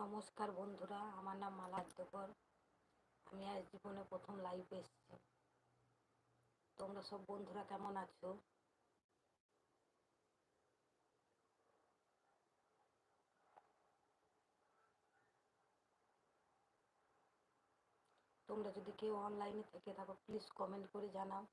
নমস্কার বন্ধুরা, আমার নাম মালা হাদ্যকর আমি আজ জীবনে প্রথম লাইভে এসেছি। তোমরা সব বন্ধুরা কেমন আছো? তোমরা যদি কেউ অনলাইনে থেকে থাকো প্লিজ কমেন্ট করে জানাও।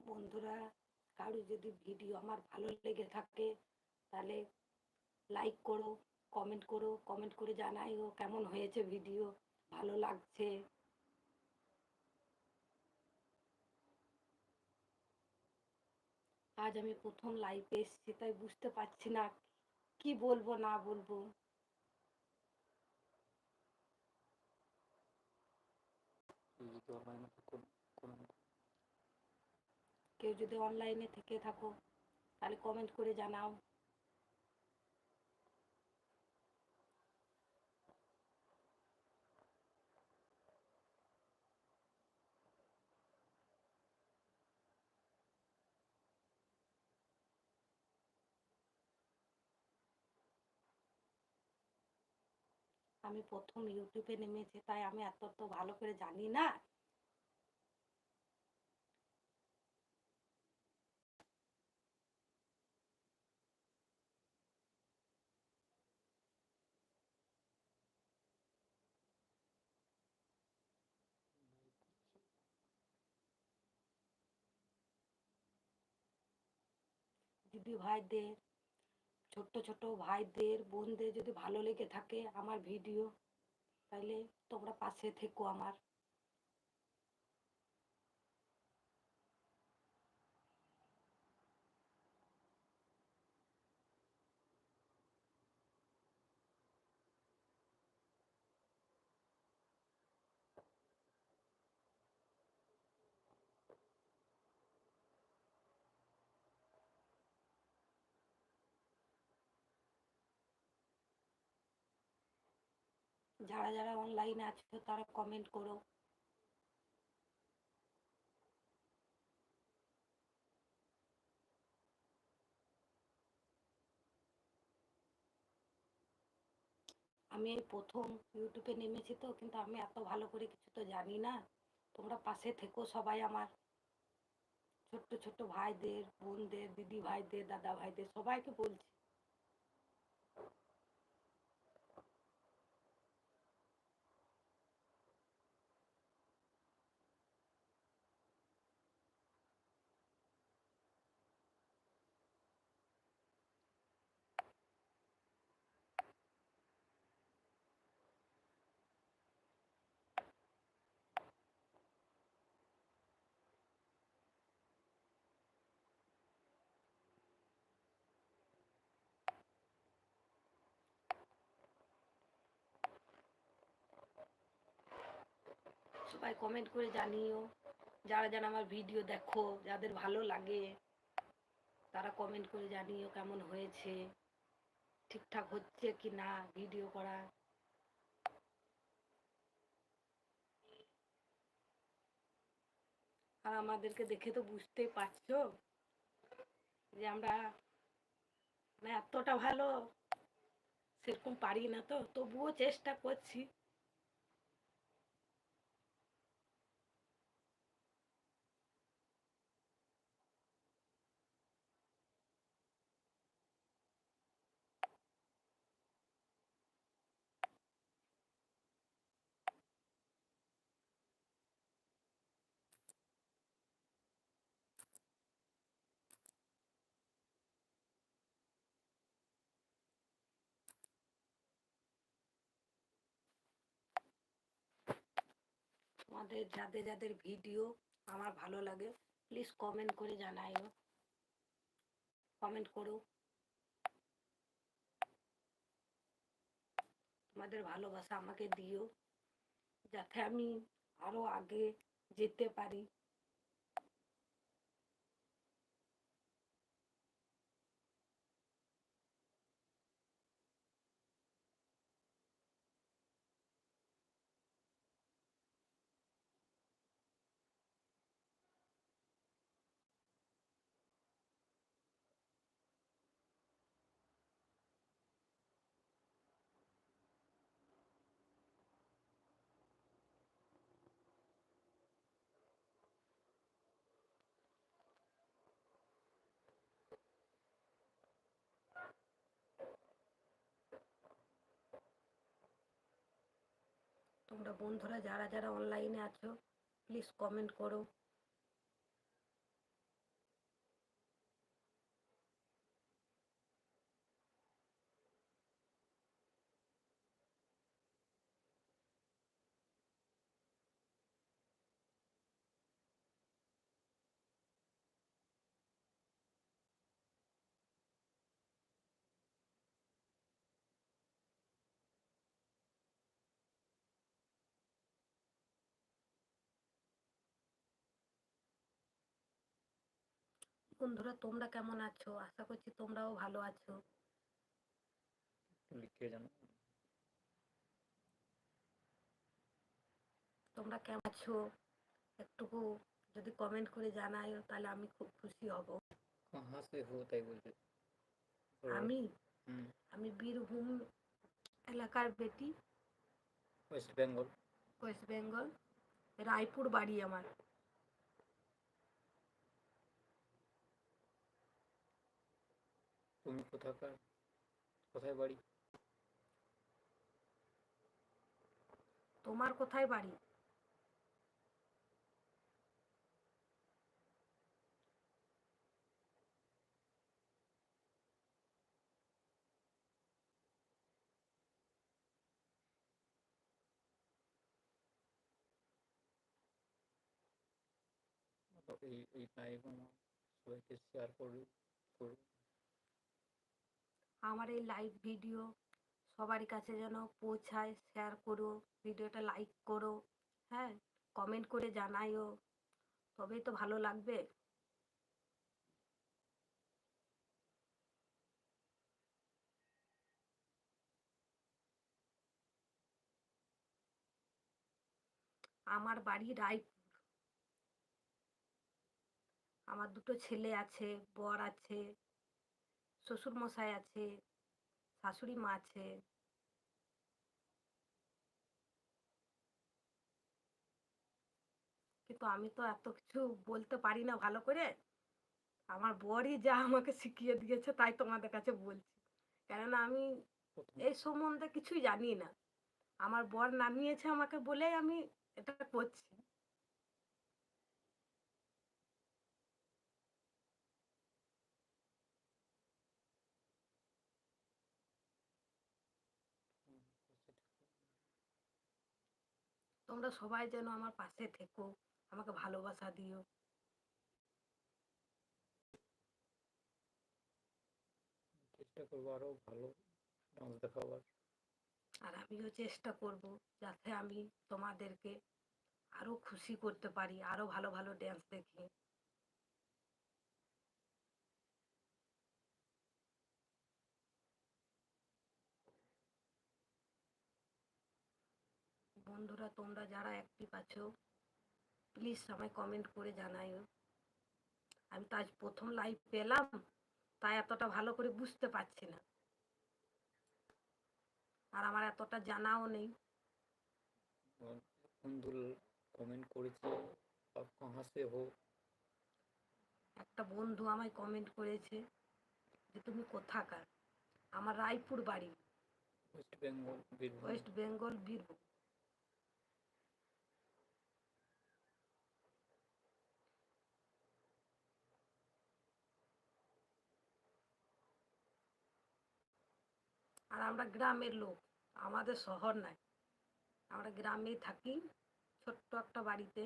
বন্ধুরা কারও যদি ভিডিও আমার ভালো লেগে থাকে, তাহলে লাইক করো কমেন্ট করো কমেন্ট করে জানাইও কেমন হয়েছে ভিডিও ভালো লাগছে। আজ আমি প্রথম লাইভে এসেছি, তাই বুঝতে পারছি না কি বলব, না বলব। যদি অনলাইনে কোনো কেউ যদি অনলাইনে থেকে থাকো তাহলে কমেন্ট করে জানাও। আমি প্রথম ইউটিউবে নেমেছি তাই আমি এত তো ভালো করে জানি না। দিদি ভাইদের ছোট্ট ছোট ভাইদের, বোনদের যদি ভালো লেগে থাকে আমার ভিডিও তাহলে তোমরা পাশে থেকো আমার। যারা যারা অনলাইনে আছো তারা কমেন্ট করো। আমি এই প্রথম ইউটিউবে নেমেছি তো, কিন্তু আমি এত ভালো করে কিছু তো জানি না। তোমরা পাশে থেকো সবাই আমার। ছোট্ট ছোট্ট ভাইদের, বোনদের, দিদি ভাইদের, দাদা ভাইদের, সবাইকে বলছি। সবাই কমেন্ট করে জানিও। যারা যারা আমার ভিডিও দেখো, যাদের ভালো লাগে, তারা কমেন্ট করে জানিও কেমন হয়েছে, ঠিকঠাক হচ্ছে কি না ভিডিও করা। আর আমাদেরকে দেখে তো বুঝতেই পারছ যে আমরা মানে এতটা ভালো, সেরকম পারি না তো, তবুও চেষ্টা করছি। তোমাদের যাদের যাদের ভিডিও আমার ভালো লাগে প্লিজ কমেন্ট করে জানাইও। কমেন্ট করো। তোমাদের ভালোবাসা আমাকে দিও, যাতে আমি আরও আগে যেতে পারি তোমরা বন্ধুরা যারা যারা অনলাইনে আছো প্লিজ কমেন্ট করো। বন্ধুরা তোমরা কেমন আছো? আশা করছি তোমরাও ভালো আছো। তোমরা কেমন আছো? একটুকু যদি কমেন্ট করে জানাও তাহলে আমি খুব খুশি হব। আমি? আমি বীরভূম এলাকার বেটি। West Bengal West Bengal Raipur বাড়ি আমার। তুমি কোথাকার? কোথায় বাড়ি? তোমার কোথায় বাড়ি? এই এই লাইভ সবাইকে শেয়ার করবে করবে আমার এই লাইভ ভিডিও সবার কাছে যেন পৌঁছায় শেয়ার করো ভিডিওটা লাইক করো হ্যাঁ কমেন্ট করে জানাইও তবেই তো ভালো লাগবে। আমার বাড়ি রায়পুর। আমার দুটো ছেলে আছে, বর আছে শ্বশুর মশাই আছে শাশুড়ি মা আছে। কিন্তু আমি তো এত কিছু বলতে পারি না ভালো করে। আমার বরই যা আমাকে শিখিয়ে দিয়েছে তাই তোমাদের কাছে বলছি। কেননা আমি এই সম্বন্ধে কিছুই জানি না। আমার বর নামিয়েছে আমাকে বলেই আমি এটা করছি। তোমরা সবাই যেন আমার পাশে থেকো আমাকে ভালোবাসা দিও। চেষ্টা করব আরও ভালো ডান্স দেখাবার। আর আমিও চেষ্টা করব যাতে আমি তোমাদেরকে আরও খুশি করতে পারি আরও ভালো ভালো ড্যান্স দেখি। বন্ধুরা তোমরা যারা অ্যাক্টিভ আছো প্লিজ আমায় কমেন্ট করে জানাইও আমি তো আজ প্রথম লাইভ পেলাম তাই এতটা ভালো করে বুঝতে পারছি না আর আমার এতটা জানাও নেই और বন্ধু কমেন্ট করেছে आप कहाँ से हो একটা বন্ধু আমায় কমেন্ট করেছে যে তুমি কোথাকার আমার রায়পুর বাড়ি वेस्ट बंगाल बीरभूम ওয়েস্ট বেঙ্গল বীরভূম আর আমরা গ্রামের লোক, আমাদের শহর নাই। আমরা গ্রামেই থাকি, ছোট্ট একটা বাড়িতে।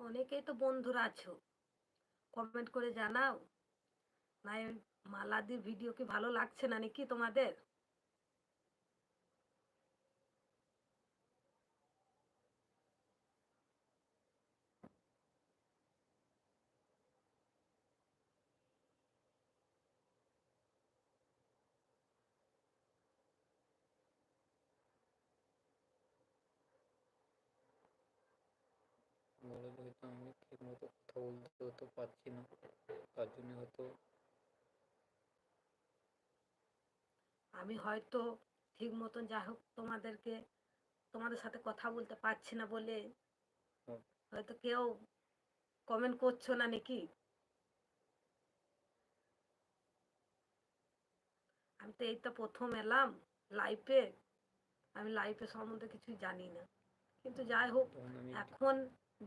অনেকেই তো বন্ধুরা আছো। কমেন্ট করে জানাও। নাই মালাদির ভিডিও কি ভালো লাগছে না নাকি তোমাদের বলে হয়তো আমি ঠিক মতো কথা বলতে তো পারছি না। তার জন্য হয়তো আমি হয়তো ঠিক মতন যা হোক তোমাদেরকে তোমাদের সাথে কথা বলতে পারছি না বলে হয়তো কেউ কমেন্ট করছ না নাকি? আমি তো এই তো প্রথম এলাম লাইফে আমি লাইফে সম্বন্ধে কিছুই জানি না। কিন্তু যাই হোক এখন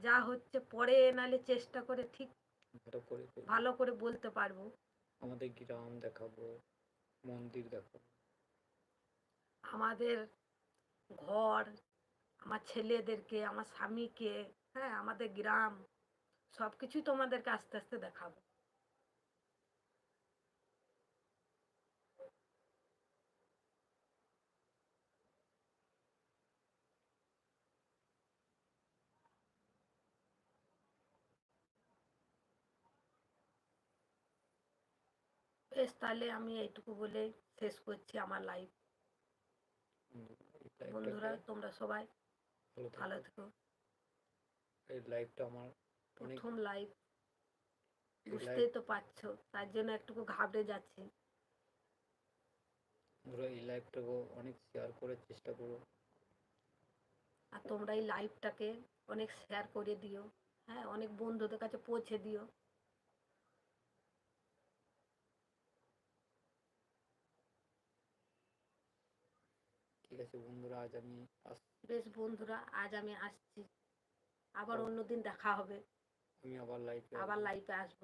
যা হচ্ছে পরে নালে চেষ্টা করে ঠিক ভালো করে ভালো করে বলতে পারব। আমাদের গ্রাম দেখাবো মন্দির দেখাবো। আমাদের ঘর আমার ছেলেদেরকে আমার স্বামীকে হ্যাঁ আমাদের গ্রাম সব কিছুই তোমাদেরকে আস্তে আস্তে দেখাবো। বেশ তাহলে আমি এইটুকু বলে শেষ করছি আমার লাইফ বন্ধুরা তোমরা সবাই ভালো থেকো। এই লাইফটা আমার প্রথম লাইফ বুঝতেই তো পারছ তার জন্য একটুকু ঘাবড়ে যাচ্ছি। তোমরা এই লাইফটাকে অনেক শেয়ার করার চেষ্টা করো। আর তোমরা এই লাইভটাকে অনেক শেয়ার করে দিও। হ্যাঁ অনেক বন্ধুদের কাছে পৌঁছে দিও। ঠিক আছে বন্ধুরা আজ আমি বেশ বন্ধুরা আজ আমি আসছি। আবার। অন্যদিন দেখা হবে। আমি আবার লাইফে আবার লাইভে আসব।